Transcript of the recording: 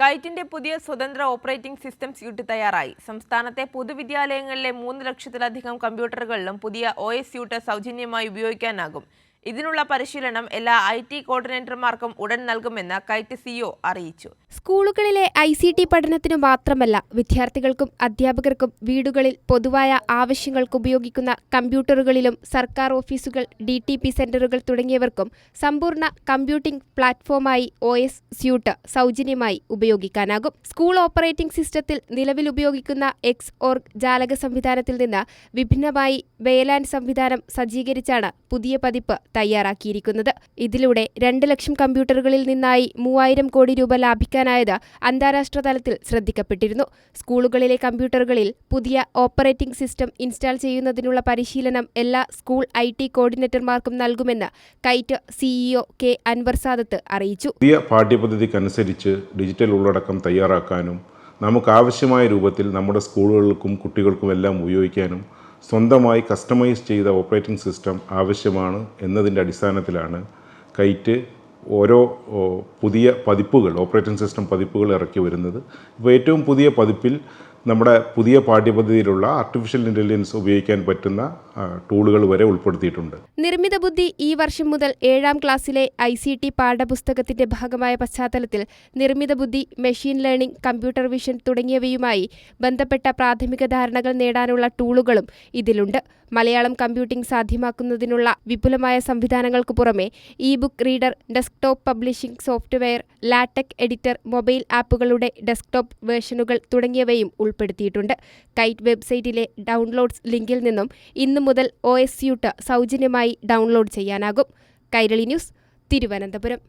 കൈറ്റിന്റെ പുതിയ സ്വതന്ത്ര operating system suit തയ്യാറായി. സംസ്ഥാനത്തെ പൊതുവിദ്യാലയങ്ങളിലെ മൂന്ന് ലക്ഷത്തിലധികം കമ്പ്യൂട്ടറുകളിലും പുതിയ ഒ എസ് സ്യൂട്ട് സൗജന്യമായി ഉപയോഗിക്കാനാകും. ഇതിനുള്ള പരിശീലനം എല്ലാ ഐ ടി കോർഡിനേറ്റർമാർക്കും ഉടൻ നൽകുമെന്ന് കൈറ്റ് സിഒ അറിയിച്ചു. സ്കൂളുകളിലെ ഐ സി ടി പഠനത്തിനു മാത്രമല്ല വിദ്യാർത്ഥികൾക്കും അധ്യാപകർക്കും വീടുകളിൽ പൊതുവായ ആവശ്യങ്ങൾക്ക് ഉപയോഗിക്കുന്ന കമ്പ്യൂട്ടറുകളിലും സർക്കാർ ഓഫീസുകൾ ഡി ടി പി സെന്ററുകൾ തുടങ്ങിയവർക്കും സമ്പൂർണ കമ്പ്യൂട്ടിംഗ് പ്ലാറ്റ്ഫോമായി ഒ എസ് സ്യൂട്ട് സൗജന്യമായി ഉപയോഗിക്കാനാകും. സ്കൂൾ ഓപ്പറേറ്റിംഗ് സിസ്റ്റത്തിൽ നിലവിൽ ഉപയോഗിക്കുന്ന എക്സ് ഓർഗ് ജാലക സംവിധാനത്തിൽ നിന്ന് വിഭിന്നമായി വേലാൻഡ് സംവിധാനം സജ്ജീകരിച്ചാണ് പുതിയ പതിപ്പ് തയ്യാറാക്കിയിരിക്കുന്നത്. ഇതിലൂടെ രണ്ട് ലക്ഷം കമ്പ്യൂട്ടറുകളിൽ നിന്നായി മൂവായിരം കോടി രൂപ ലാഭിക്കാനായത് അന്താരാഷ്ട്ര തലത്തിൽ ശ്രദ്ധിക്കപ്പെട്ടിരുന്നു. സ്കൂളുകളിലെ കമ്പ്യൂട്ടറുകളിൽ പുതിയ ഓപ്പറേറ്റിംഗ് സിസ്റ്റം ഇൻസ്റ്റാൾ ചെയ്യുന്നതിനുള്ള പരിശീലനം എല്ലാ സ്കൂൾ ഐ ടി കോർഡിനേറ്റർമാർക്കും നൽകുമെന്ന് കൈറ്റ് സിഇഒ കെ അൻവർ സാദത്ത് അറിയിച്ചു. പുതിയ പാഠ്യപദ്ധതിക്കനുസരിച്ച് ഡിജിറ്റൽ ഉള്ളടക്കം തയ്യാറാക്കാനും നമുക്ക് ആവശ്യമായ രൂപത്തിൽ നമ്മുടെ സ്കൂളുകൾക്കും കുട്ടികൾക്കും എല്ലാം ഉപയോഗിക്കാനും സ്വന്തമായി കസ്റ്റമൈസ് ചെയ്ത ഓപ്പറേറ്റിംഗ് സിസ്റ്റം ആവശ്യമാണ് എന്നതിന്റെ അടിസ്ഥാനത്തിലാണ് കൈറ്റ് ഓരോ പുതിയ പതിപ്പുകൾ ഓപ്പറേറ്റിംഗ് സിസ്റ്റം പതിപ്പുകൾ ഇറക്കി വരുന്നത്. ഇപ്പോൾ ഏറ്റവും പുതിയ പതിപ്പിൽ നമ്മുടെ പുതിയ പാഠ്യപദ്ധതിയിലുള്ള ആർട്ടിഫിഷ്യൽ ഇന്റലിജൻസ് ഉപയോഗിക്കാൻ പറ്റുന്ന ടൂളുകൾ വരെ ഉൾപ്പെടുത്തിയിട്ടുണ്ട്. നിർമ്മിത ബുദ്ധി ഈ വർഷം മുതൽ ഏഴാം ക്ലാസ്സിലെ ഐ സി ടി പാഠപുസ്തകത്തിന്റെ ഭാഗമായ പശ്ചാത്തലത്തിൽ നിർമ്മിത ബുദ്ധി മെഷീൻ ലേണിംഗ് കമ്പ്യൂട്ടർ വിഷൻ തുടങ്ങിയവയുമായി ബന്ധപ്പെട്ട പ്രാഥമിക ധാരണകൾ നേടാനുള്ള ടൂളുകളും ഇതിലുണ്ട്. മലയാളം കമ്പ്യൂട്ടിംഗ് സാധ്യമാക്കുന്നതിനുള്ള വിപുലമായ സംവിധാനങ്ങൾക്ക് പുറമെ e book reader desktop publishing software LaTeX editor mobile ആപ്പുകളുടെ desktop വേർഷനുകൾ തുടങ്ങിയവയും ഉൾപ്പെടുത്തിയിട്ടുണ്ട്. കൈറ്റ് വെബ്സൈറ്റിലെ ഡൗൺലോഡ്സ് ലിങ്കിൽ നിന്നും ഇന്നു മുതൽ ഒ എസ് യൂട്ട് സൗജന്യമായി ഡൗൺലോഡ് ചെയ്യാനാകും. കൈരളി ന്യൂസ് തിരുവനന്തപുരം.